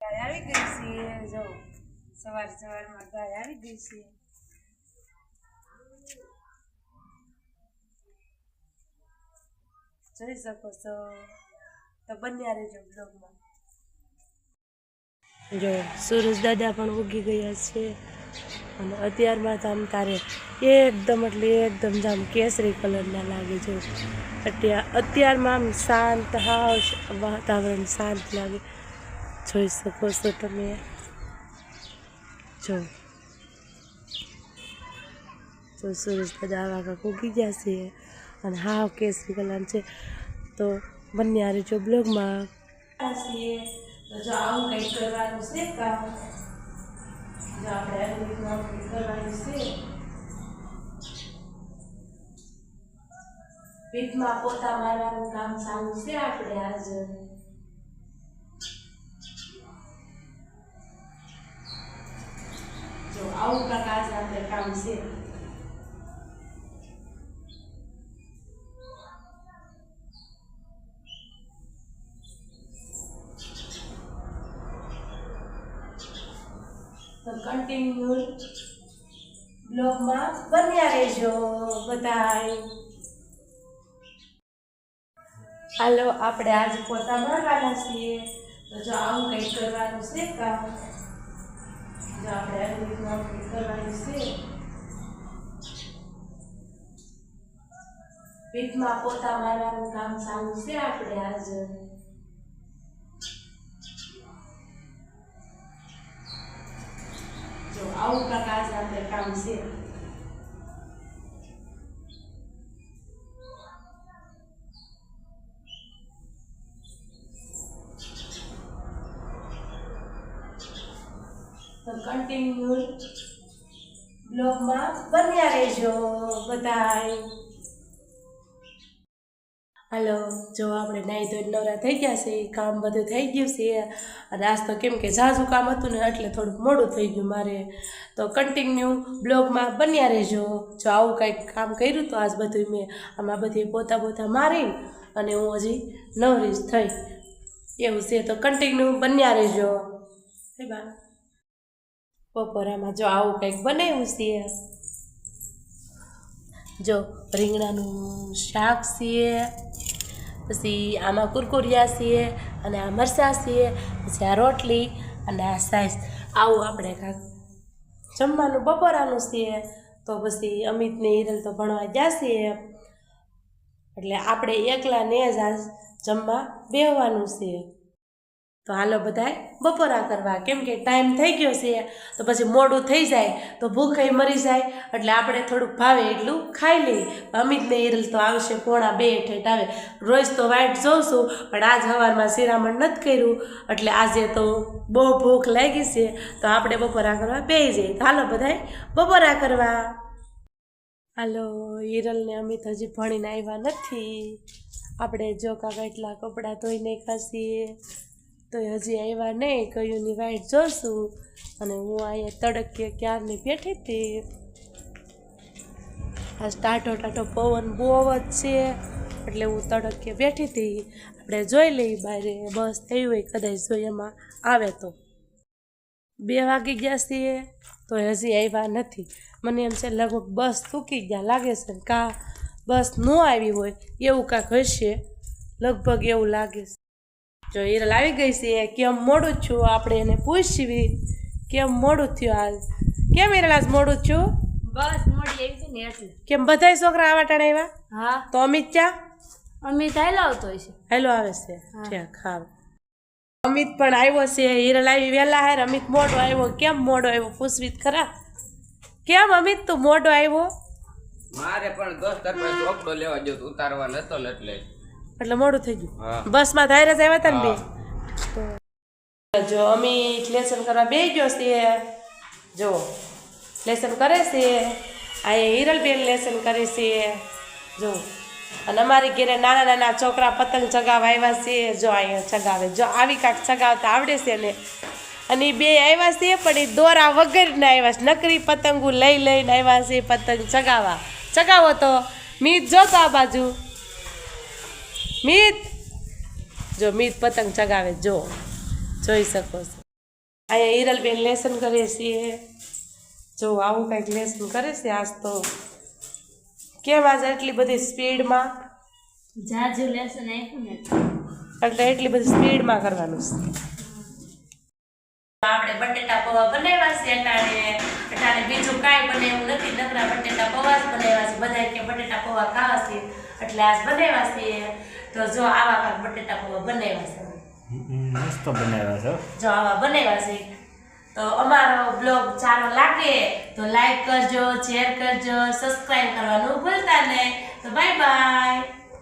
આવી ગઈ છે જો, સવાર સવારમાં ગાય આવી ગઈ છે જોઈ શકો છો. તો બન્યા રહેજો બ્લોગમાં જો, સુરજ દાદા પણ ઉગી ગયા છે. અને અત્યારમાં તો આમ તારે એકદમ એટલે એકદમ જામ કેસરી કલરના લાગે છે. અત્યાર અત્યારમાં આમ શાંત હાવ વાતાવરણ શાંત લાગે. જોઈ શકો છો તમે. જો. જો સુરેશ દાદા આવા કાંક ઉગી ગયા છે અને હાવ કેસરી કલર છે. તો બંને આ જો બ્લોગમાં જો કામ જો છે? પોતા મારવાનું કામ ચાલુ છે આપણે આજે? જો આવું પ્રકાર આપણે કામ છે. કન્ટિન્યુ બ્લોગમાં બન્યા રહેજો બધાય. હાલો, આપણે આજે પોતા ભણવાના છીએ. તો જો આવું કંઈક કરવાનું છે કામ. આપણે પીઠમાં પોતા મારવાનું કામ ચાલુ છે આપણે આજે જો આવું પ્રકાશ આપણે કામ છે કન્ટિન્યુ બ્લોગમાં બન્યા રહેજો. બધાય હાલો, જો આપણે નાહી ધોઈને નવરા થઈ ગયા છે, કામ બધું થઈ ગયું છે. અને આજ તો કેમ કે ઝાઝું કામ હતું ને, એટલે થોડુંક મોડું થઈ ગયું મારે. તો કન્ટિન્યુ બ્લોગમાં બન્યા રહેજો. જો આવું કંઈક કામ કર્યું તો આજ બધું મેં આમાં બધી પોતા પોતા મારી અને હું હજી નવરી જ થઈ. એવું છે, તો કન્ટિન્યુ બન્યા રહેજો. બા બપોરામાં જો આવું કંઈક બનાવ્યું છે જો રીંગણાનું શાક છે, પછી આમાં કુરકુરિયા છે, અને આ મરચાં છે, પછી આ રોટલી અને આ સાઈઝ આવું આપણે કાંક જમવાનું બપોરાનું છે, તો પછી અમિતને હિરલ તો ભણવા ગયા છે. એટલે આપણે એકલા ને જ આ જમવા બેહવાનું છે. તો હાલો બધાય, બપોરા કરવા કેમ કે ટાઈમ થઈ ગયો છે. તો પછી મોડું થઈ જાય, તો ભૂખે મરી જાય. એટલે આપણે થોડુંક ભાવે એટલું ખાઈ લઈએ. અમિતને ઈરલ તો આવશે, પોણા બે ઠેઠ આવે. રોજ તો વાઇટ જોઉં છું, પણ આજ સવારમાં શિરામણ નથી કર્યું. એટલે આજે તો બહુ ભૂખ લાગી છે. તો આપણે બપોરા કરવા બેસી જઈએ. તો હાલો બધાય, બપોરા કરવા હાલો હિરલને અમિત હજી ભણીને આવ્યા નથી. આપણે જો કાકા એટલા કપડાં ધોઈને ખાસીએ તો હજી આવ્યા નહીં કયુંની વાઈટ જોશું. અને હું અહીંયા તડકીએ ક્યારની બેઠી હતી? આ ટાટો ટાટો પવન બહુ જ છે, એટલે હું તડકીએ બેઠી હતી. આપણે જોઈ લઈ બારે, બસ થઈ હોય કદાચ જો એમાં આવે તો. બે વાગી ગયા છીએ, તો હજી આવ્યા નથી. મને એમ છે લગભગ બસ ચૂકી ગયા લાગે છે કા બસ ન આવી હોય, એવું કાંક હશે? લગભગ એવું લાગે છે. જો હિરલ આવી ગઈ છે કેમ મોડું જ છું આપણે એને પૂછવી. કેમ મોડું થયું આજ કેમ હિરલ આજ મોડું છું? બસ મોડી આવી હતી ને એટલે. કેમ બધાય છોકરા આવા ટાણે આવ્યા હા. તો અમિત ચા અમિત હેલો આવતો હોય છે. હેલો આવે છે. ઠીક ખાવ. અમિત પણ આવ્યો છે હિરલ આવી વહેલા હાર. અમિત મોડો આવ્યો. કેમ મોડો આવ્યો? પૂછવી ખરા. કેમ અમિત તું મોડો આવ્યો? મારે પણ દોસ્તર પાસે લેવા જતો ઉતારવા નતો ને એટલે. એટલે મોડું થઈ ગયું. બસમાં ધાયરે જ આવ્યા હતા ને બે. જો અમિત લેસન કરવા બે ગયો છે જો લેસન કરે છે. અહીંયા હિરલબેન લેસન કરે છે. જો અને અમારી ઘેરે નાના નાના છોકરા પતંગ ચગાવવા આવ્યા છે. જો અહીંયા ચગાવે. જો આવી કાંક ચગાવતા આવડે છે ને અને બે આવ્યા છે પણ એ દોરા વગરના આવ્યા છે. નકરી પતંગો લઈ લઈને આવ્યા છે પતંગ ચગાવવા. ચગાવો તો. મીત જોતો આ બાજુ. મીત. જો મીત પતંગ ચગાવે જો. જોઈ શકો છો. અહીંયા હિરલબેન લેસન કરે છીએ જો આવું કંઈક લેસન કરે છે આજ તો. કેમ આજે એટલી બધી સ્પીડમાં? જાજુ લેસન આપ્યું ને એટલે. એટલી બધી સ્પીડમાં કરવાનું છે. આપણે બટેટા પૌવા બનાવ્યા છે અટાણે. અટાણે બીજું કાંઈ બનાવ્યું નથી. નકરા બટેટા પૌવા જ બનાવ્યા છે. બધા કે બટેટા પૌવા ખાવા છે. એટલે આજ બનાવ્યા છે. તો જો આવા કાંઈક બટેટા પૌવા બનાવ્યા છે. મસ્ત બનાવ્યા છે જો આવા બનાવ્યા છે. તો અમારો બ્લોગ સારો લાગે તો લાઈક કરજો શેર કરજો સબસ્ક્રાઇબ કરવાનું ભૂલતા નહીં. તો બાય બાય.